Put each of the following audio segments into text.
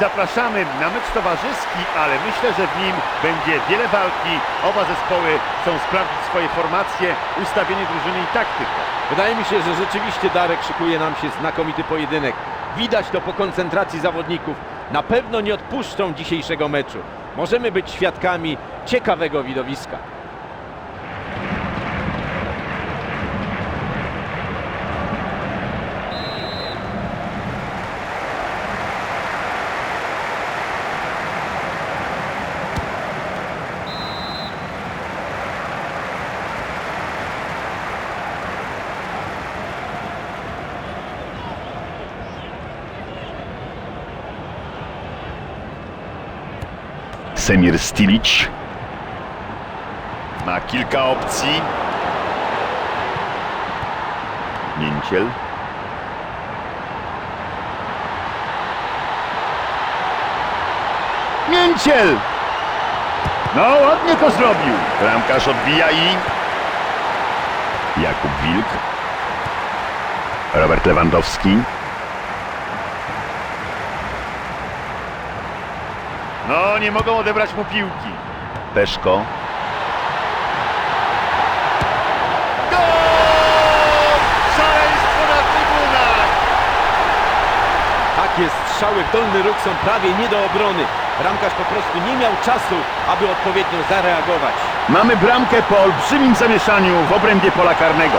Zapraszamy na mecz towarzyski, ale myślę, że w nim będzie wiele walki. Oba zespoły chcą sprawdzić swoje formacje, ustawienie drużyny i taktykę. Wydaje mi się, że rzeczywiście Darek szykuje nam się znakomity pojedynek. Widać to po koncentracji zawodników. Na pewno nie odpuszczą dzisiejszego meczu. Możemy być świadkami ciekawego widowiska. Semir Stilic ma kilka opcji. Mięciel. Mięciel! No, ładnie to zrobił. Bramkarz odbija i... Jakub Wilk. Robert Lewandowski. No, nie mogą odebrać mu piłki. Peszko. Gol! Szaleństwo na trybunach! Takie strzały w dolny róg są prawie nie do obrony. Bramkarz po prostu nie miał czasu, aby odpowiednio zareagować. Mamy bramkę po olbrzymim zamieszaniu w obrębie pola karnego.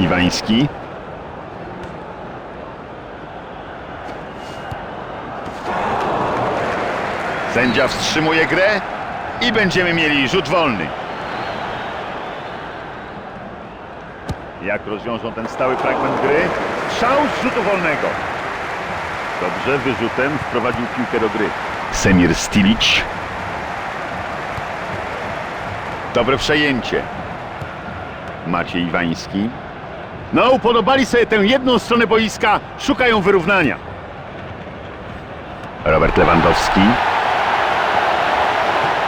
Iwański. Sędzia wstrzymuje grę i będziemy mieli rzut wolny. Jak rozwiążą ten stały fragment gry? Strzał z rzutu wolnego. Dobrze, wyrzutem wprowadził piłkę do gry. Semir Stilic. Dobre przejęcie. Maciej Iwański. No, upodobali sobie tę jedną stronę boiska, szukają wyrównania. Robert Lewandowski.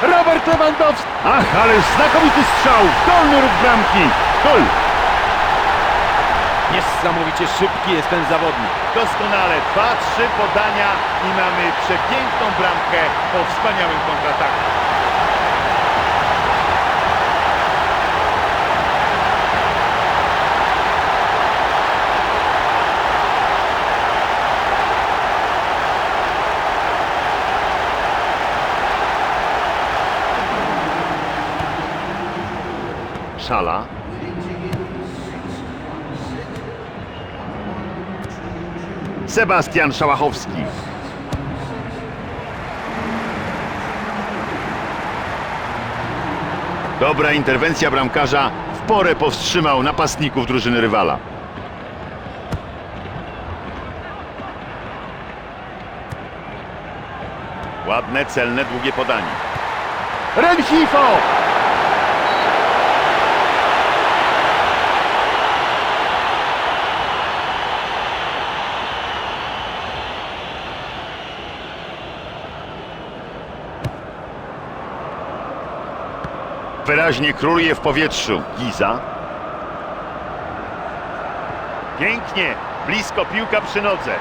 Robert Lewandowski! Ach, ale znakomity strzał! Dolny róg bramki! Gol! Niesamowicie szybki jest ten zawodnik. Doskonale. Dwa, trzy podania i mamy przepiękną bramkę po wspaniałym kontrataku. Szala. Sebastian Szałachowski. Dobra interwencja bramkarza w porę powstrzymał napastników drużyny rywala. Ładne, celne, długie podanie. Rensifo! Wyraźnie króluje w powietrzu. Giza. Pięknie. Blisko piłka przy nodze.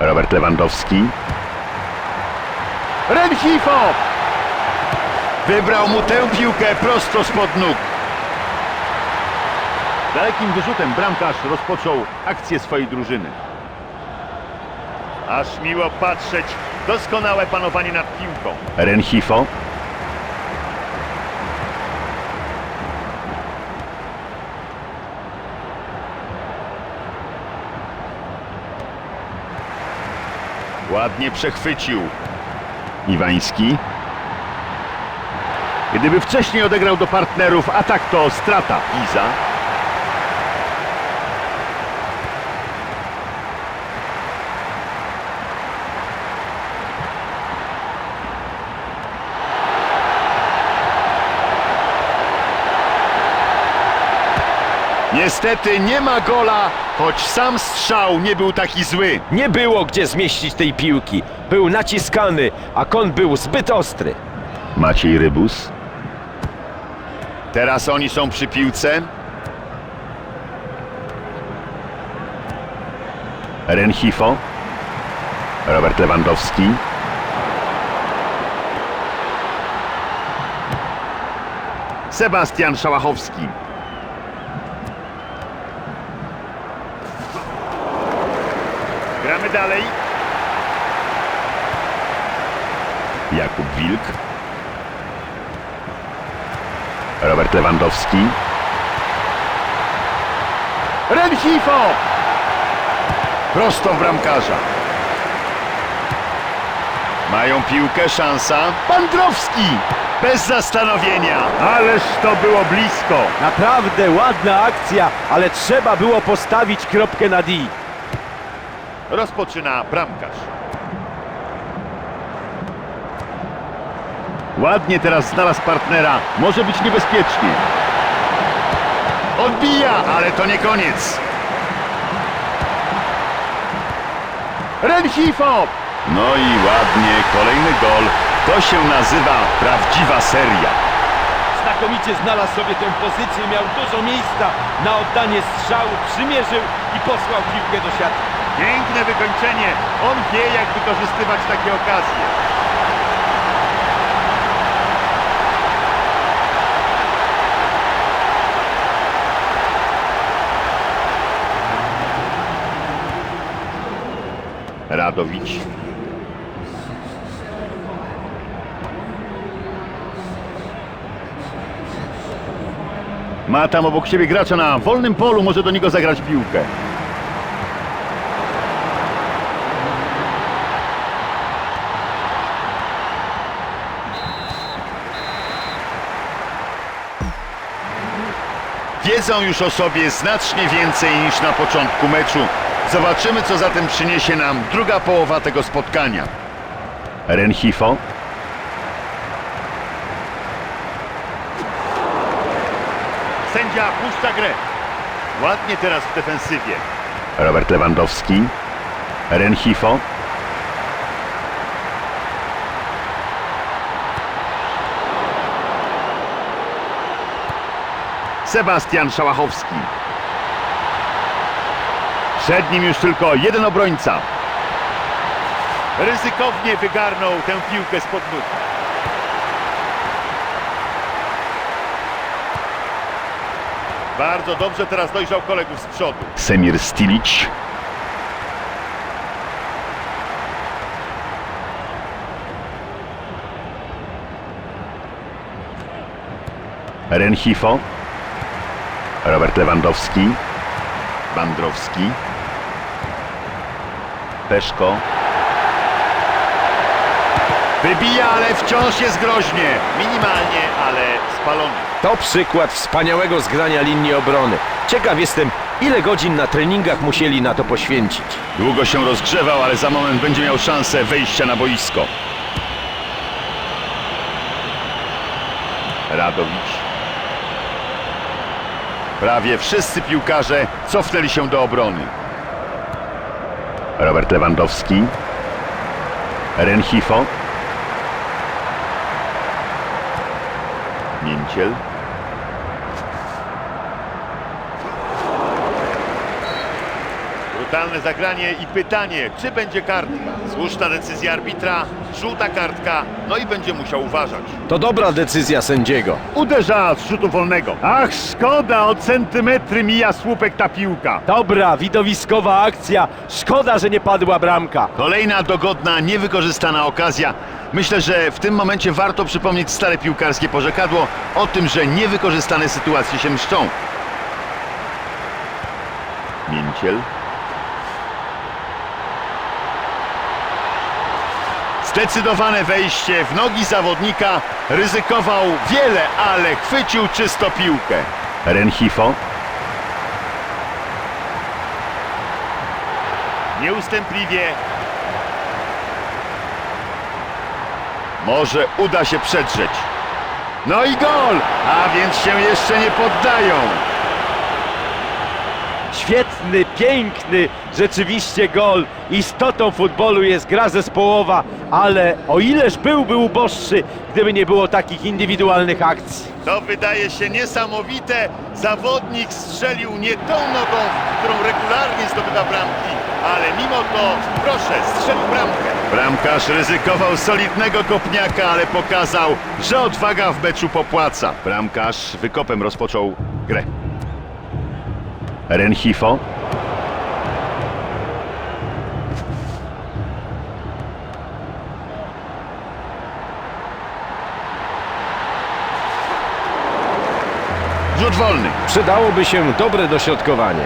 Robert Lewandowski. Rensifo! Wybrał mu tę piłkę prosto spod nóg. Dalekim wyrzutem bramkarz rozpoczął akcję swojej drużyny. Aż miło patrzeć. Doskonałe panowanie nad piłką. Renhifo. Ładnie przechwycił. Iwański. Gdyby wcześniej odegrał do partnerów, a tak to strata. Giza. Niestety nie ma gola, choć sam strzał nie był taki zły. Nie było gdzie zmieścić tej piłki. Był naciskany, a kąt był zbyt ostry. Maciej Rybus. Teraz oni są przy piłce. Renhifo. Robert Lewandowski. Sebastian Szałachowski. Gramy dalej. Jakub Wilk. Robert Lewandowski. Renhifo! Prosto w bramkarza. Mają piłkę, szansa. Bandrowski! Bez zastanowienia. Ależ to było blisko. Naprawdę ładna akcja, ale trzeba było postawić kropkę na D. Rozpoczyna bramkarz. Ładnie teraz znalazł partnera. Może być niebezpiecznie. Odbija, ale to nie koniec. Renhifo! No i ładnie, kolejny gol. To się nazywa prawdziwa seria. Znakomicie znalazł sobie tę pozycję, miał dużo miejsca na oddanie strzału, przymierzył i posłał piłkę do siatki. Piękne wykończenie. On wie, jak wykorzystywać takie okazje. Radowicz. Ma tam obok siebie gracza na wolnym polu, może do niego zagrać piłkę. Wiedzą już o sobie znacznie więcej niż na początku meczu. Zobaczymy, co zatem przyniesie nam druga połowa tego spotkania. Renhifo. Sędzia puszcza grę. Ładnie teraz w defensywie. Robert Lewandowski. Renhifo. Sebastian Szałachowski. Przed nim już tylko jeden obrońca. Ryzykownie wygarnął tę piłkę spod nóg. Bardzo dobrze teraz dojrzał kolegów z przodu. Semir Stilic. Renhifo. Robert Lewandowski. Bandrowski. Peszko. Wybija, ale wciąż jest groźnie. Minimalnie, ale spalony. To przykład wspaniałego zgrania linii obrony. Ciekaw jestem, ile godzin na treningach musieli na to poświęcić. Długo się rozgrzewał, ale za moment będzie miał szansę wejścia na boisko. Radowicz. Prawie wszyscy piłkarze cofnęli się do obrony. Robert Lewandowski. Renhifo. Mięciel. Brutalne zagranie i pytanie, czy będzie kartka? Słuszna decyzja arbitra, żółta kartka, no i będzie musiał uważać. To dobra decyzja sędziego. Uderza z rzutu wolnego. Ach, szkoda, o centymetry mija słupek ta piłka. Dobra, widowiskowa akcja. Szkoda, że nie padła bramka. Kolejna dogodna, niewykorzystana okazja. Myślę, że w tym momencie warto przypomnieć stare piłkarskie porzekadło o tym, że niewykorzystane sytuacje się mszczą. Mięciel. Zdecydowane wejście w nogi zawodnika. Ryzykował wiele, ale chwycił czysto piłkę. Renhifo. Nieustępliwie. Może uda się przedrzeć. No i gol! A więc się jeszcze nie poddają. Świetny, piękny, rzeczywiście gol. Istotą futbolu jest gra zespołowa, ale o ileż byłby uboższy, gdyby nie było takich indywidualnych akcji. To wydaje się niesamowite. Zawodnik strzelił nie tą nogą, którą regularnie zdobywa bramki, ale mimo to, proszę, strzelił bramkę. Bramkarz ryzykował solidnego kopniaka, ale pokazał, że odwaga w meczu popłaca. Bramkarz wykopem rozpoczął grę. Renhifo. Rzut wolny. Przydałoby się dobre dośrodkowanie.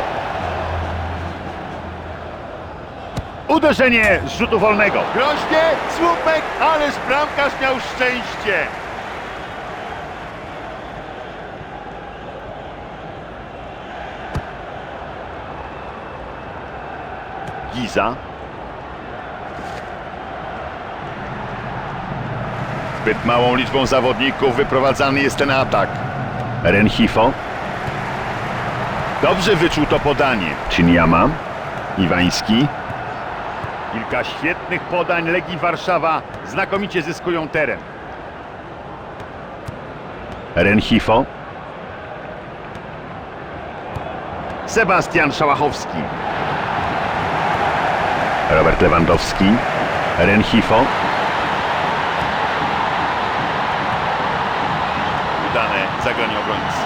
Uderzenie z rzutu wolnego. Groźnie, słupek, ależ bramkarz miał szczęście. Giza. Zbyt małą liczbą zawodników wyprowadzany jest ten atak. Renhifo. Dobrze wyczuł to podanie. Chinyama. Iwański. Kilka świetnych podań Legii Warszawa znakomicie zyskują teren. Renhifo. Sebastian Szałachowski. Robert Lewandowski. Renhifo. Udane zagranie obrońcy.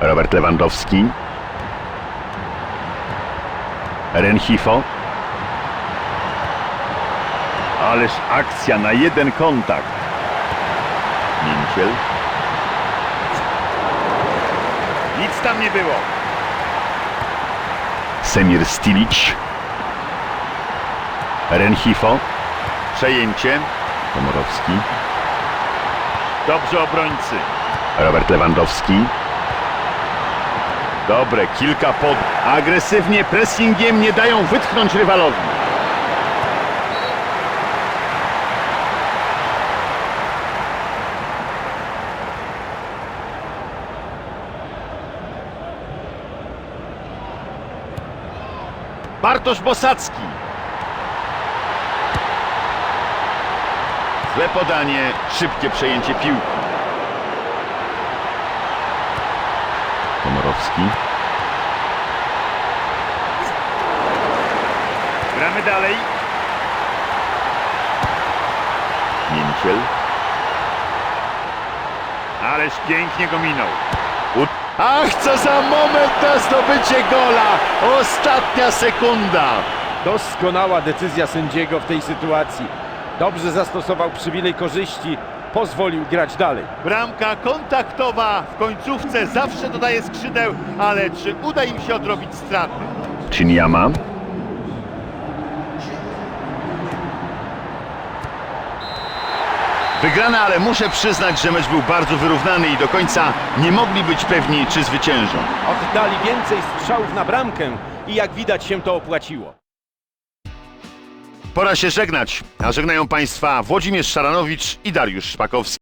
Robert Lewandowski. Renhifo. Ależ akcja na jeden kontakt. Mięciel. Nic tam nie było. Semir Stilic. Renhifo. Przejęcie. Komorowski. Dobrze obrońcy. Robert Lewandowski. Dobre, kilka pod... Agresywnie, pressingiem nie dają wytchnąć rywalowi. Bartosz Bosacki. Złe podanie, szybkie przejęcie piłki. Komorowski. Gramy dalej. Mięciel. Ależ pięknie go minął. Ach, co za moment na zdobycie gola! Ostatnia sekunda! Doskonała decyzja sędziego w tej sytuacji. Dobrze zastosował przywilej korzyści, pozwolił grać dalej. Bramka kontaktowa w końcówce zawsze dodaje skrzydeł, ale czy uda im się odrobić straty? Chinyama. Wygrana, ale muszę przyznać, że mecz był bardzo wyrównany i do końca nie mogli być pewni, czy zwyciężą. Oddali więcej strzałów na bramkę i jak widać się to opłaciło. Pora się żegnać, a żegnają Państwa Włodzimierz Szaranowicz i Dariusz Szpakowski.